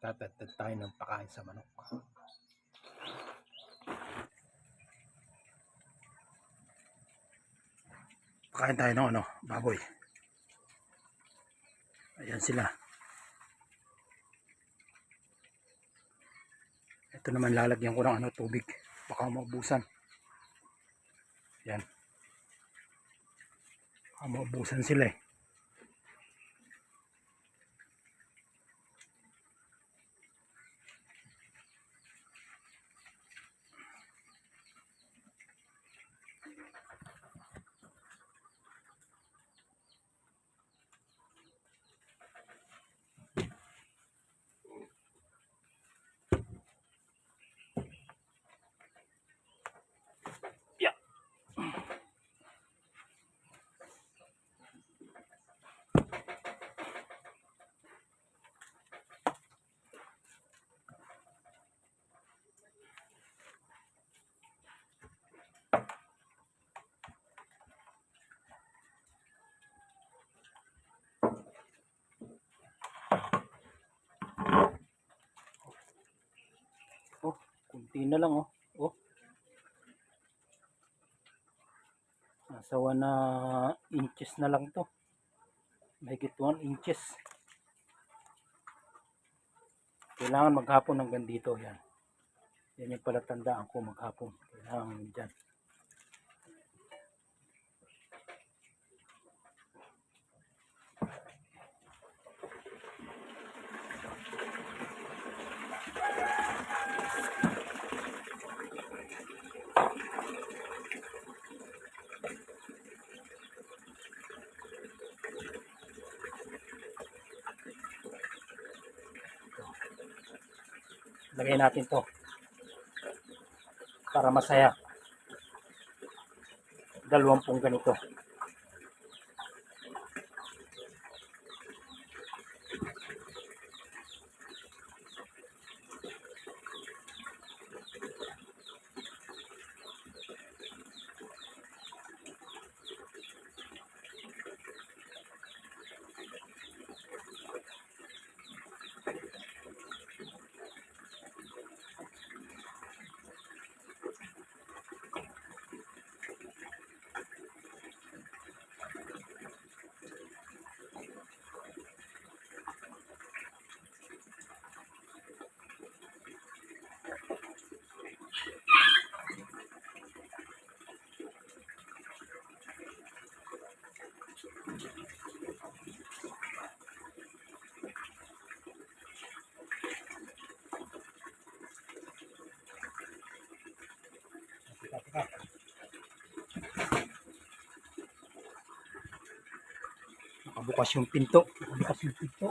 Tatagtag tayo ng pakain sa manok. Pakain tayo ng ano, baboy. Ayan sila. Ito naman lalagyan ko ng ano, tubig. Baka maubusan. Yan. Baka maubusan sila eh. Oh, kunti na lang oh. Oh. Nasa 1 na inches na lang to. Mahigit 1 inches. Kailangan maghapon hanggang dito. Yan. Yan yung palatandaan ko maghapon. Kailangan dyan. Lagay natin to. Para masaya. Dalawampung ganito. Nakabukas yung pinto. Nakabukas yung pinto.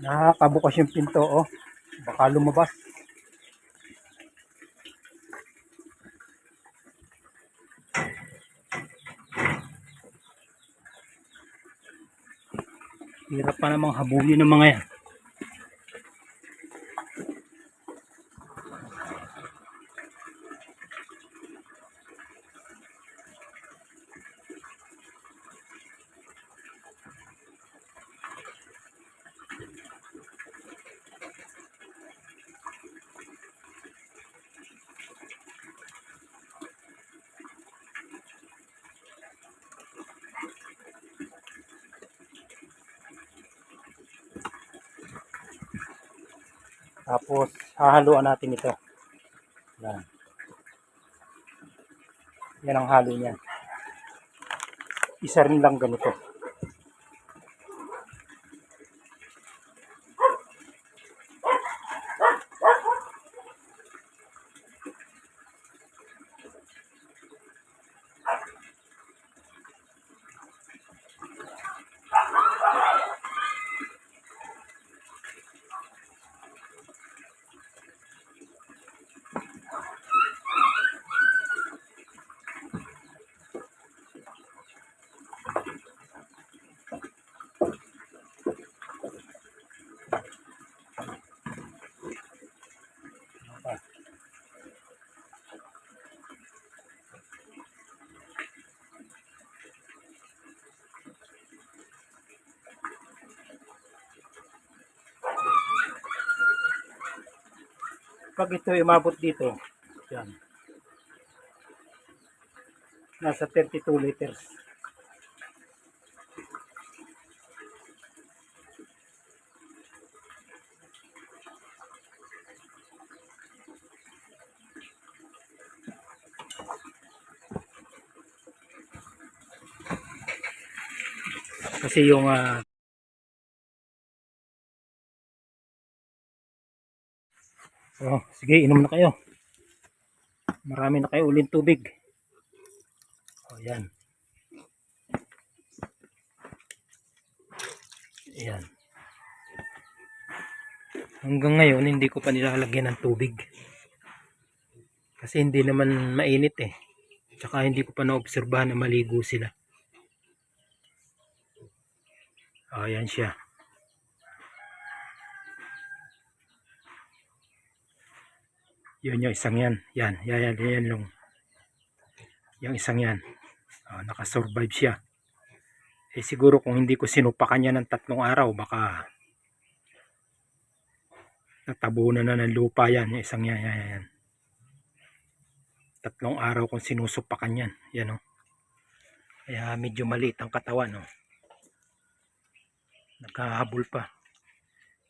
Nakakabukas yung pinto, oh. Baka lumabas. Hirap pa namang habulin ng mga yan. Tapos, hahaluan natin ito. Yan. Yan ang halo niya. Isa rin lang ganito. Pag ito umabot dito, yan. Nasa 32 liters. Kasi yung ah, So, sige, inom na kayo. Marami na kayo uling tubig. O, yan. Yan. Hanggang ngayon, hindi ko pa nilalagyan ng tubig. Kasi hindi naman mainit eh. Tsaka hindi ko pa naobserbahan na maligo sila. O, yan siya. Yun yung isang yan. Yan, yan, yan, yan yung, yung isang yan. Ah, nakasurvive siya. Eh siguro kung hindi ko sinupakan yan ng tatlong araw, baka natabunan na ng lupa yan. Yung isang yan, yan, yan. Tatlong araw kung sinusupakan yan. Yan o. Kaya medyo maliit ang katawan o. Nagkahabol pa.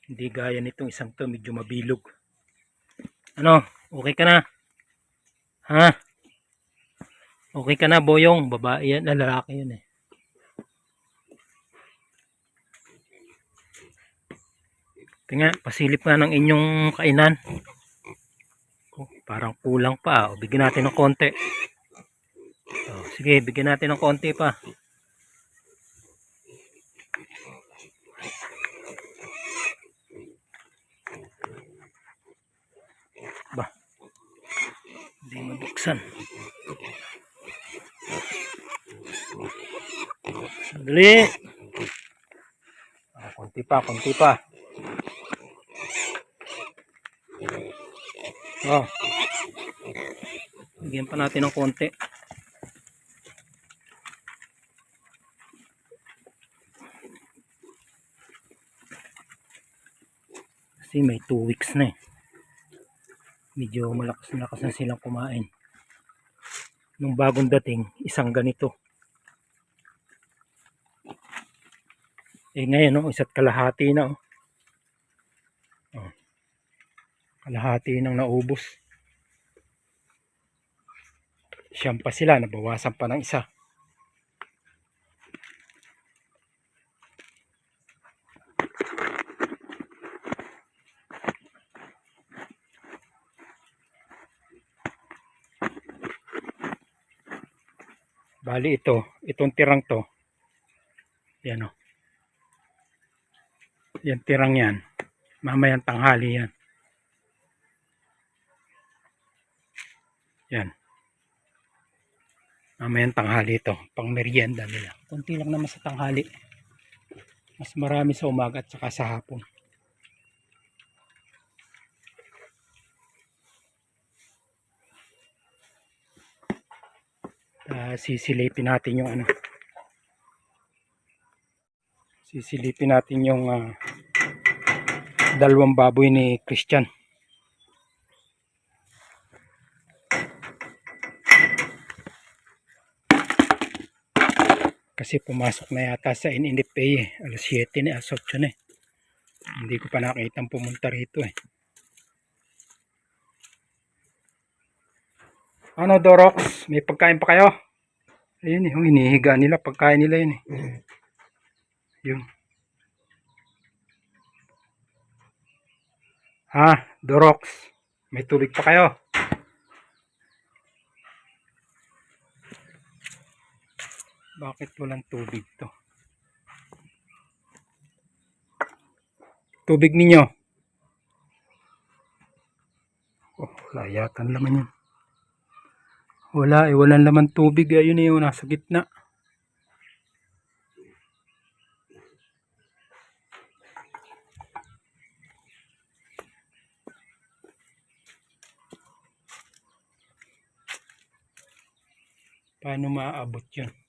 Hindi gaya nitong isang to, medyo mabilog. Ano? Okay ka na? Ha? Okay ka na, boyong? Babae yan, ah, lalaki yun eh. Tingnan, pasilip nga ng inyong kainan. Oh, parang kulang pa. O, bigyan natin ng konti. Oh, sige, bigyan natin ng konti pa. Hindi mabuksan. Sandali. Ah, konti pa, konti pa. Oh. Bigyan pa natin ng konti. Kasi may 2 weeks na eh medyo malakas malakas na silang kumain nung bagong dating isang ganito eh ngayon no, isa't kalahati na oh. Oh. kalahati nang naubos siyam pa sila nabawasan pa ng isa Bali ito, itong tirang to. Yan o. Yan tirang yan. Mamayang tanghali yan. Yan. Mamayang tanghali ito. Pang merienda nila. Kunti lang naman sa tanghali. Mas marami sa umaga at saka sa hapon. Ah, sisilipin natin yung ano sisilipin natin yung ah, dalawang baboy ni Christian kasi pumasok na yata sa NNFA eh. alas 7 na alas 8 na eh. hindi ko pa nakita pumunta rito eh Ano, Dorox? May pagkain pa kayo? Ayun eh, hinihiga nila. Pagkain nila yun eh. Yun. Ha, Dorox? May tubig pa kayo? Bakit walang tubig to? Tubig ninyo? Oh, layatan naman yun. Wala eh, walang laman tubig. Ayun eh, yung nasa gitna. Paano maaabot yun?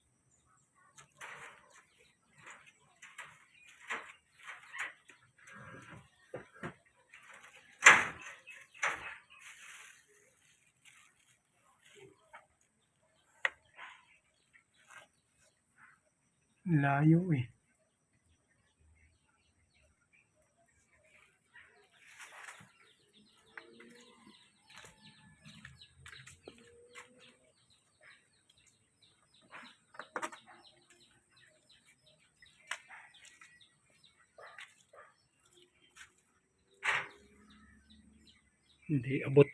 Layo eh. Hindi abot.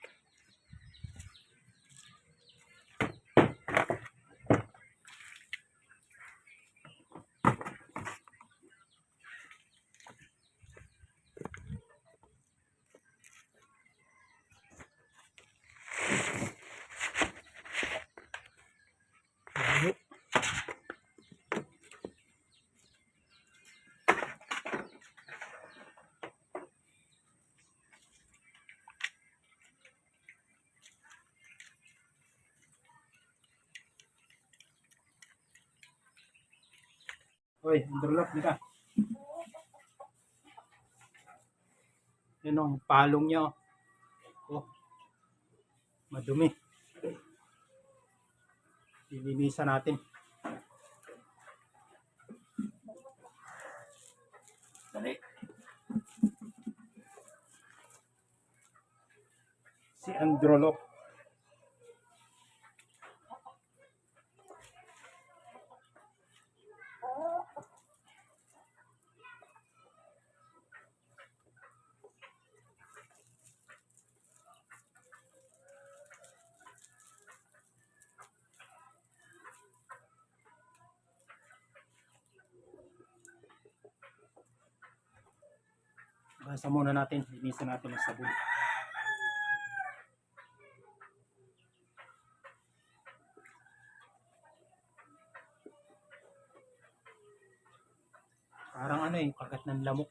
Layo. Hoy, underlock nila. Yan ang palong niya. oh. Oh. Madumi. Lilinisan natin. Dali. Si Androlok. Basa muna natin. Linisan natin ng sabon. Parang ano eh, kagat ng lamok.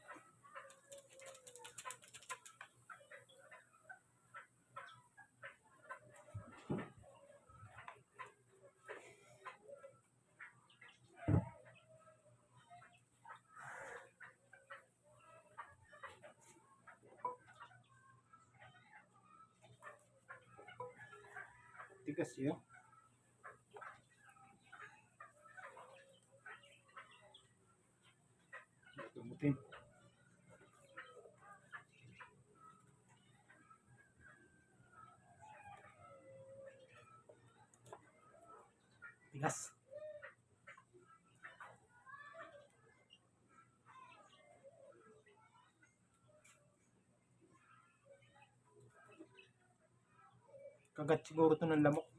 Tigas yun. Tumutin. Tigas. Kagat siguro to ng lamok.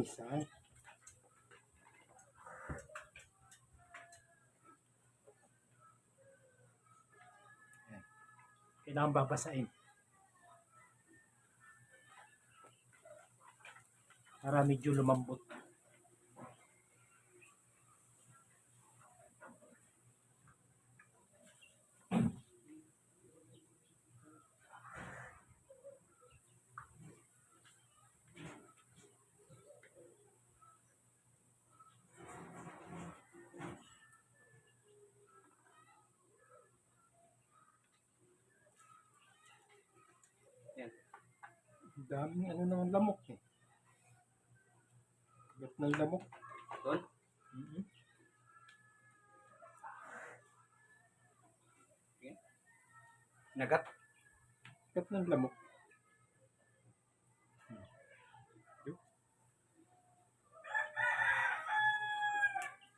Kop. Linisan. Kailangan babasain. Para medyo lumambot. Ang daming ano ng lamok eh. Kagat ng lamok. Doon? Mhm. Nagat? Kagat ng lamok. Hmm.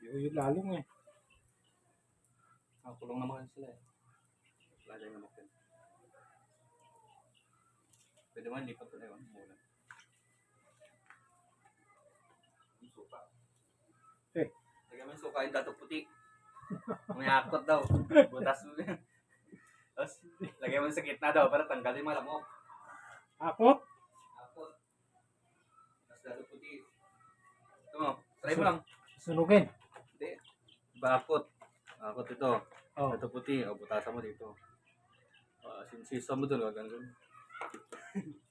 Yun, yun lalong eh. Ah, kulong naman sila eh. Wala tayong namak din. Pwede man, lipat ko na yun. Muna. Yung suka. Eh. Yung suka yung dato puti. May akot daw. Butas mo yan. Tapos, lagyan mo sa gitna daw para tanggalin yung malamok. Ako? Akot. Tapos dato puti. Ito mo, try mo lang. Sunugin. Hindi. Bakot. Bakot ito. Oh. Dato puti. O, butasan mo dito. Ah, sinsisa mo doon, wag ganun.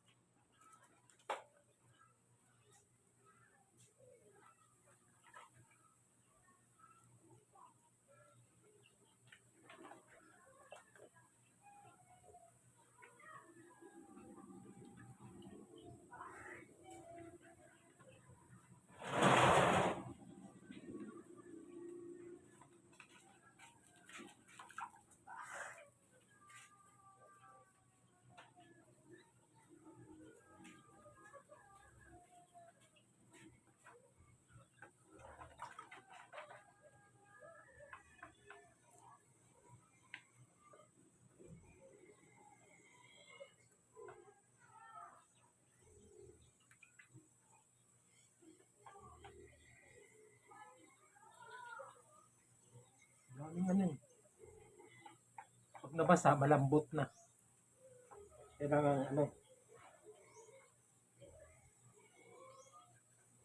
Daming ano eh. Pag nabasa, malambot na. Kailangan ano.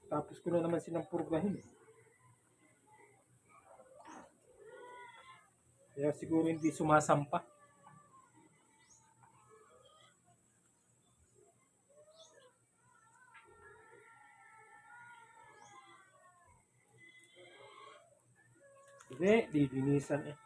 Tapos ko na naman silang purgahin. Kaya siguro hindi sumasampa. Hindi, didinisan eh.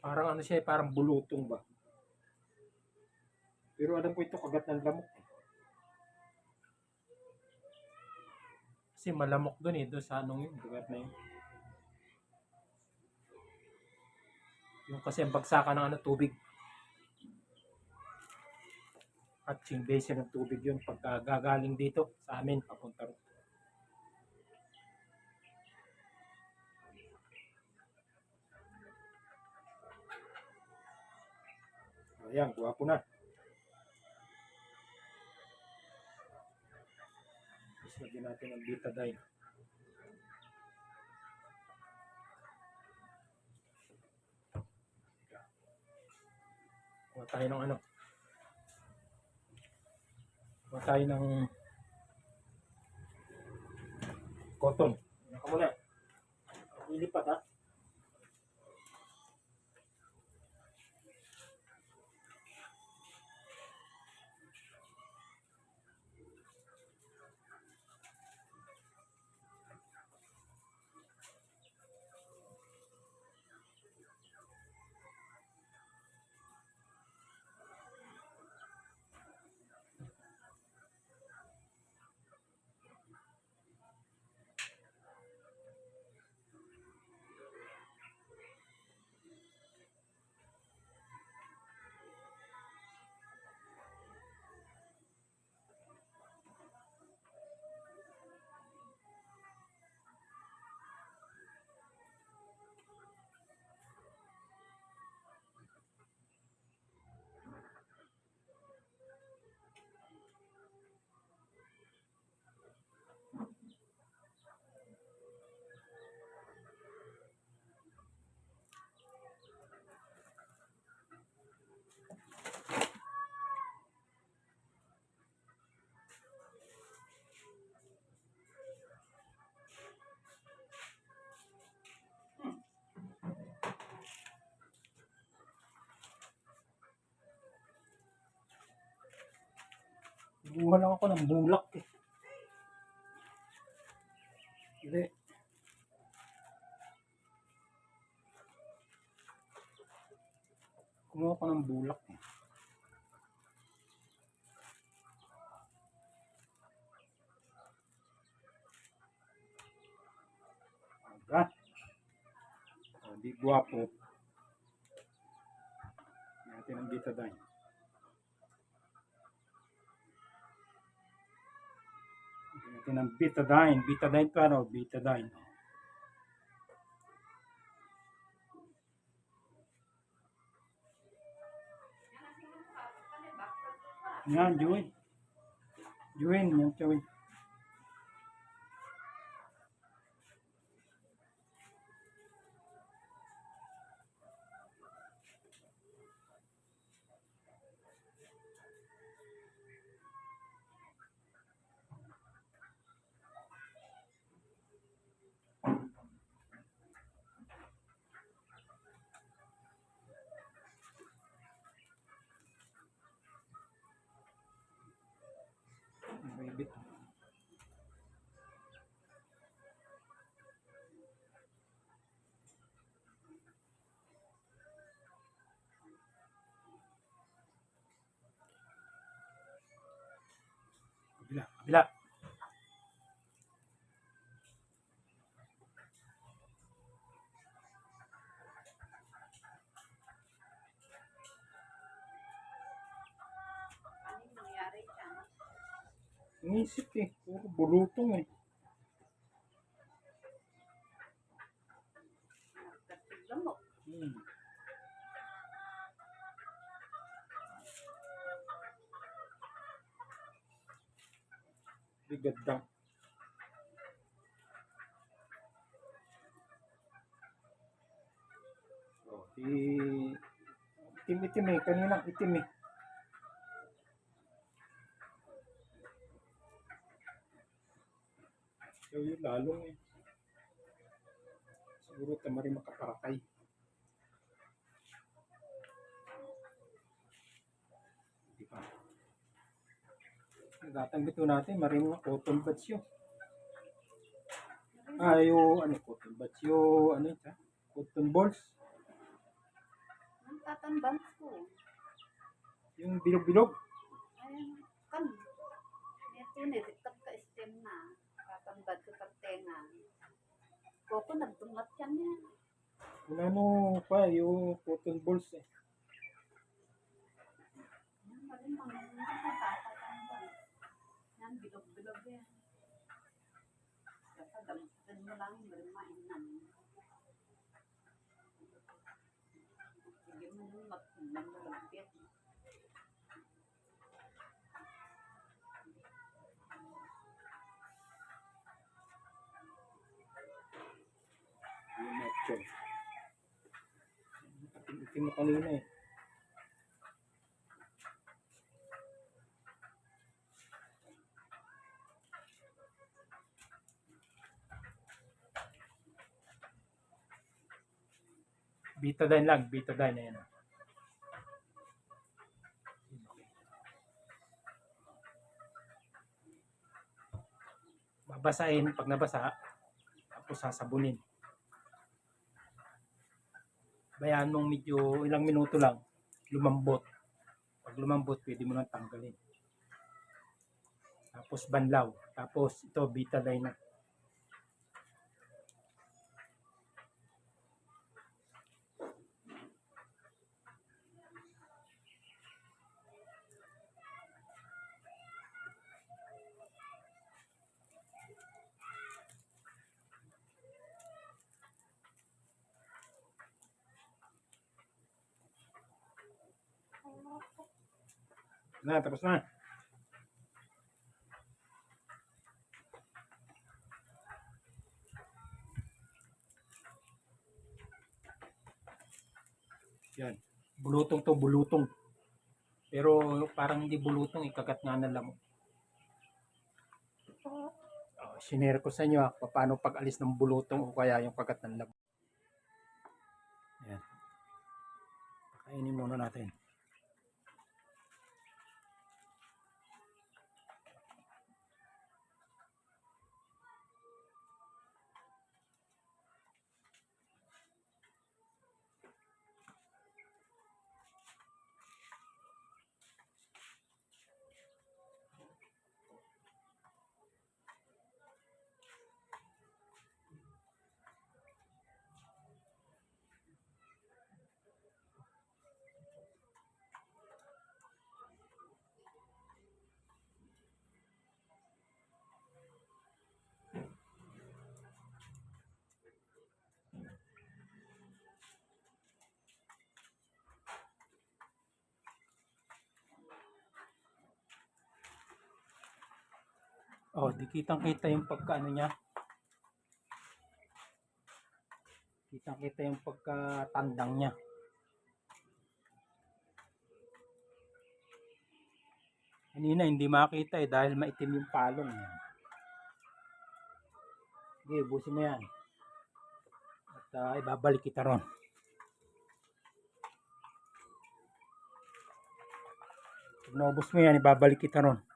Parang ano siya, eh, parang bulutong ba? Pero alam ko ito kagat ng lamok. eh. Kasi malamok dun eh, doon sa anong yun, kagat na yun. Yung kasi ang bagsakan ng ano, tubig. Hatching basin ng tubig yun pagka gagaling dito sa amin, papunta ron. Ayan, guwapo na. Tapos lagyan natin ang betadine. Kuha tayo ng ano. Kuha tayo ng cotton. Ano ka muna? Lilipat ha. Buha lang ako ng bulak eh. Hindi. Kumuha ko ng bulak eh. Aga. Oh, di guwapo. Natin ang betadine. Ito ng betadine. Betadine to ano? Betadine. Yan, Juwin. Juwin, yan, Juwin. Bibit. Kabila, kabila. Ano yung nangyari dyan? Inisip eh. Puro bulutong eh. Hmm. Bigat daw. Oh, si itim-itim eh. Kanina itim eh. So yun lalong eh. Siguro tama rin makaparakay. Di ba? Nagatanggit ko natin, marin mga cotton buds yun. Ah, yung ano, cotton buds, yung ano yun, cotton balls. Ang tatambang ko. Yung bilog-bilog. Ayun, kan. Ito ni, ritab ka stem na. Tatambad ko pag tenga. Koko, nagdumat yan yan. Wala no pa, yung cotton balls eh. Yan, marin mga nakatatambang. Yan, bilog-bilog yan. Kasi damputin mo lang, marin mainan. Sige mo nung Itim mo kanina eh. Betadine lang, betadine na yan. ah. Babasahin pag nabasa, tapos sasabunin. Bayaan mong medyo ilang minuto lang, lumambot. Pag lumambot, pwede mo nang tanggalin. Tapos banlaw. Tapos ito, betadine na. Na, tapos na. Yan. Bulutong to, bulutong. Pero parang hindi bulutong, ikagat nga na lamok. Oh, sinare ko sa inyo ah, paano pag-alis ng bulutong o kaya yung kagat ng lamok. Yan. Pakainin muna natin. Oh, di kitang kita yung pagka ano niya. Kitang kita yung pagkatandang niya. Kanina hindi makita eh dahil maitim yung palong niya. Sige, ubusin mo yan. At ah, ibabalik kita ron. Pag naubos mo yan, ibabalik kita ron.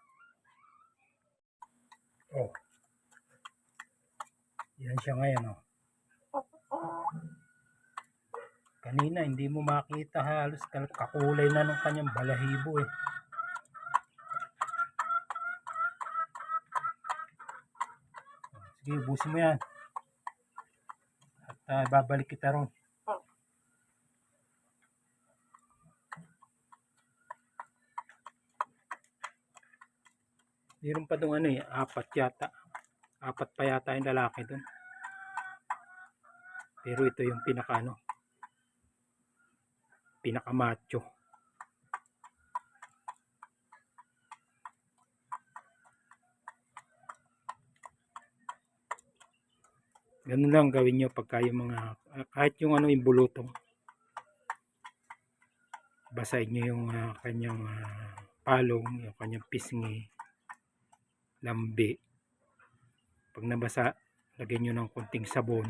Oh. Yan siya ngayon, oh. Kanina, hindi mo makita halos kakulay na ng kanyang balahibo eh. Sige, ubusin mo yan. At ah, babalik kita ron. Meron pa dong ano eh, apat yata. Apat pa yata yung lalaki dun. Pero ito yung pinaka ano, pinaka macho. Ganun lang gawin nyo pagka yung mga, ah, kahit yung ano yung bulutong. Basahin nyo yung ah, kanyang ah, palong, yung kanyang pisngi, lambi. Pag nabasa, lagyan nyo ng konting sabon.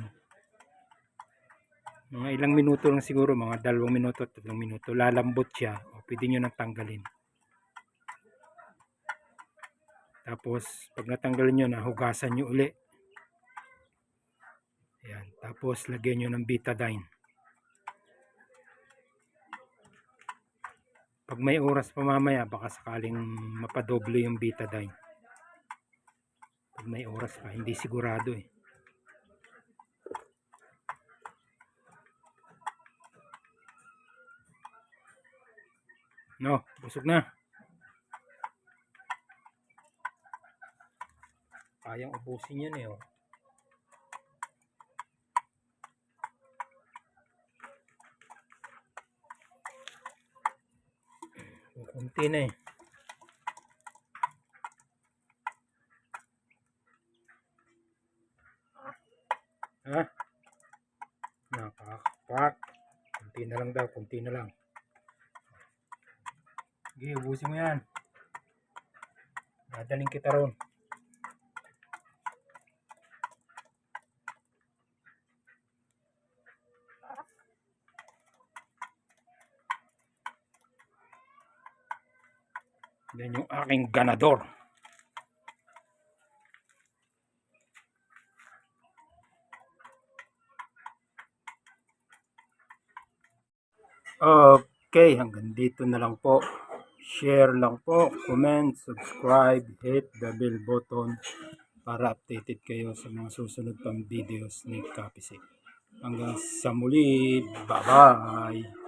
Mga ilang minuto lang siguro, mga dalawang minuto, tatlong minuto. Lalambot siya, o pwede nyo nang tanggalin. Tapos, pag natanggalin nyo, nahugasan nyo uli. Ayan. Tapos, lagyan nyo ng betadine. Pag may oras pa mamaya, baka sakaling mapadoble yung betadine. May oras pa, hindi sigurado eh. No, busog na. Kayang ubusin yun eh. Oh. Kunti na eh. Ha? Nakakapak. Kunti na lang daw, kunti na lang. Sige, ubusin mo yan. Dadaling kita ron. Yan yung aking ganador. Okay, hanggang dito na lang po. Share lang po, comment, subscribe, hit the bell button para updated kayo sa mga susunod pang videos ni Kapisik. Hanggang sa muli, bye-bye!